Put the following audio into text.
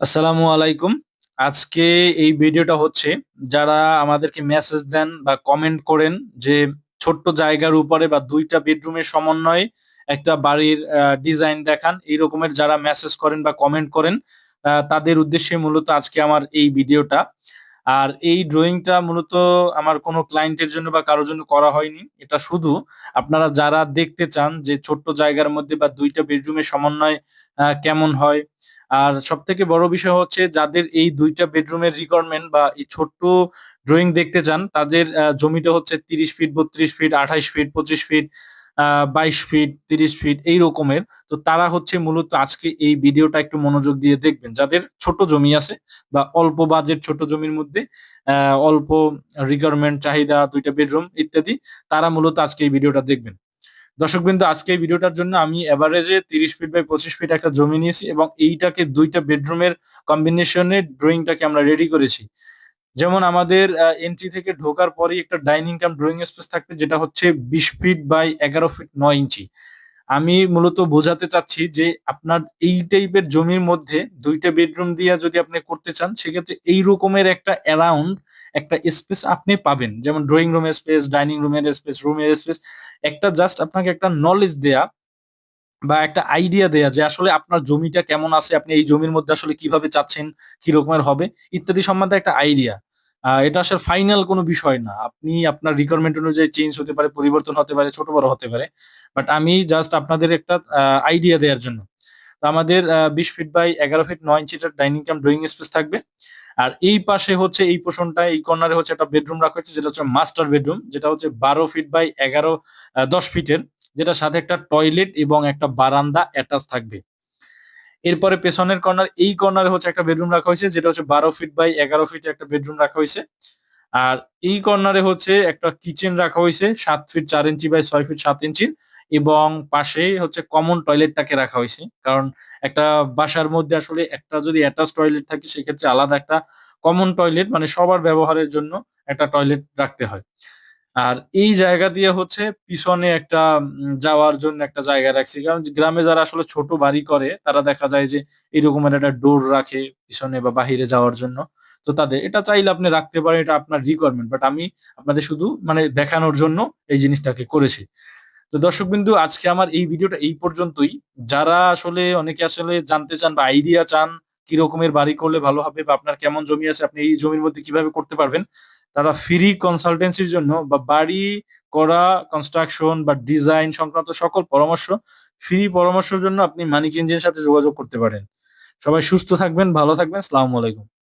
আসসালামু আলাইকুম। আজকে এই ভিডিওটা হচ্ছে যারা আমাদেরকে মেসেজ দেন বা কমেন্ট করেন যে ছোট্ট জায়গার উপরে বা দুইটা বেডরুমের সমন্বয়ে একটা বাড়ির ডিজাইন দেখান। এই রকমের যারা মেসেজ করেন বা কমেন্ট করেন তাদের উদ্দেশ্যে মূলত আজকে আমার এই ভিডিওটা। আর এই ড্রইংটা মূলত আমার কোনো ক্লায়েন্টের জন্য বা কারোর জন্য করা হয়নি। এটা শুধু আপনারা যারা দেখতে চান যে ছোট্ট জায়গার মধ্যে বা ২ টা বেডরুমের সমন্বয় কেমন হয়? আর সব থেকে বড় বিষয় হচ্ছে যাদের এই ২ টা বেডরুমের রিকোয়ারমেন্ট বা এই ছোট্ট ড্রয়িং দেখতে চান তাদের জমিটা হচ্ছে ৩০ feet, ৩২ feet, ২৮ feet, ২৫ feet, ২২ feet, ৩০ feet এই রকমের। তো তারা হচ্ছে মূলত আজকে এই ভিডিওটা একটু মনোযোগ দিয়ে দেখবেন। যাদের ছোট জমি আছে বা অল্প বাজেট ছোট জমির মধ্যে অল্প রিকোয়ারমেন্ট চাহিদা দুইটা বেডরুম ইত্যাদি তারা মূলত আজকে এই ভিডিওটা দেখবেন। দর্শকবৃন্দ, আজকে এই ভিডিওটার জন্য আমি এভারেজে ৩০ ফিট বাই ২৫ ফিট একটা জমি নিয়েছি এবং এইটাকে ২ টা বেডরুমের কম্বিনেশনে ড্রয়িংটাকে আমরা রেডি করেছি। যেমন আমাদের এন্ট্রি থেকে ঢোকার পরেই একটা ডাইনিং কাম ড্রয়িং স্পেস থাকবে, যেটা হচ্ছে ২০ ফিট বাই ১১ ফিট নয় ইঞ্চি। আমি মূলত বোঝাতে চাচ্ছি যে আপনার এই টাইপের জমির মধ্যে দুইটা বেডরুম দিয়া যদি আপনি করতে চান সেক্ষেত্রে এই রকমের একটা অ্যারাউন্ড একটা স্পেস আপনি পাবেন। যেমন ড্রয়িং রুমের স্পেস, ডাইনিং রুমের স্পেস, রুমের স্পেস একটা জাস্ট আপনাকে একটা নলেজ দেয়া বা একটা আইডিয়া দেয়া যে আসলে আপনার জমিটা কেমন আছে, আপনি এই জমির মধ্যে আসলে কীভাবে চাচ্ছেন, কি রকমের হবে ইত্যাদি সম্বন্ধে একটা আইডিয়া। এটা আসলে ফাইনাল কোনো বিষয় না। আপনি আপনার রিকোয়ারমেন্ট অনুযায়ী চেঞ্জ হতে পারে, পরিবর্তন হতে পারে, ছোট বড় হতে পারে। বাট আমি জাস্ট আপনাদের একটা আইডিয়া দেওয়ার জন্য। তো আমাদের ২০ ফিট বাই ১১ ফিট নয় ইঞ্চিটার ডাইনিং কাম ড্রয়িং স্পেস থাকবে। আর এই পাশে হচ্ছে এই পোরশনটায় এই কর্নারে হচ্ছে একটা বেডরুম রাখা হয়েছে যেটা হচ্ছে মাস্টার বেডরুম যেটা হচ্ছে ১২ ফিট বাই ১১ আ ১০ ফিটের যেটার সাথে একটা টয়লেট এবং একটা বারান্দা অ্যাটাচ থাকবে। এরপরে পেছনের কর্নার এই কর্নারে হচ্ছে একটা বেডরুম রাখা হয়েছে, যেটা হচ্ছে ১২ ফিট বাই ১১ ফিটের একটা বেডরুম রাখা হয়েছে আর এই কর্নারে হচ্ছে একটা কিচেন রাখা হয়েছে, সাত ফিট চার ইঞ্চি বাই ছয় ফিট সাত ইঞ্চির, এবং পাশেই হচ্ছে কমন টয়লেটটাকে রাখা হয়েছে কারণ একটা বাসার মধ্যে আসলে একটা যদি অ্যাটাচ টয়লেট থাকে, সেক্ষেত্রে আলাদা একটা কমন টয়লেট মানে সবার ব্যবহারের জন্য একটা টয়লেট রাখতে হয়। আর এই জায়গা দিয়ে হচ্ছে পিছনে একটা যাওয়ার জন্য একটা জায়গা রাখছি। কারণ গ্রামে যারা আসলে ছোট বাড়ি করে, তারা দেখা যায় যে এরকমের একটা ডোর রাখে পিছনে বা বাহিরে যাওয়ার জন্য। তো তাদের, এটা চাইলে আপনি রাখতে পারেন, এটা আপনার রিকোয়ারমেন্ট। বাট আমি আপনাদের শুধু মানে দেখানোর জন্য এই জিনিসটাকে করেছি। তো দর্শকবিন্দু, আজকে আমার এই ভিডিওটা এই পর্যন্তই। যারা আসলে অনেকে আসলে জানতে চান বা আইডিয়া চান কি রকমের বাড়ি করলে ভালো হবে বা আপনার কেমন জমি আছে, আপনি এই জমির মধ্যে কীভাবে করতে পারবেন। তারা ফ্রি কনসালটেন্সির জন্য বা বাড়ি করা কনস্ট্রাকশন বা ডিজাইন সংক্রান্ত সকল পরামর্শ ফ্রি পরামর্শের জন্য আপনি মানিক ইঞ্জিনের সাথে যোগাযোগ করতে পারেন। সবাই সুস্থ থাকবেন, ভালো থাকবেন। সালাম আলাইকুম।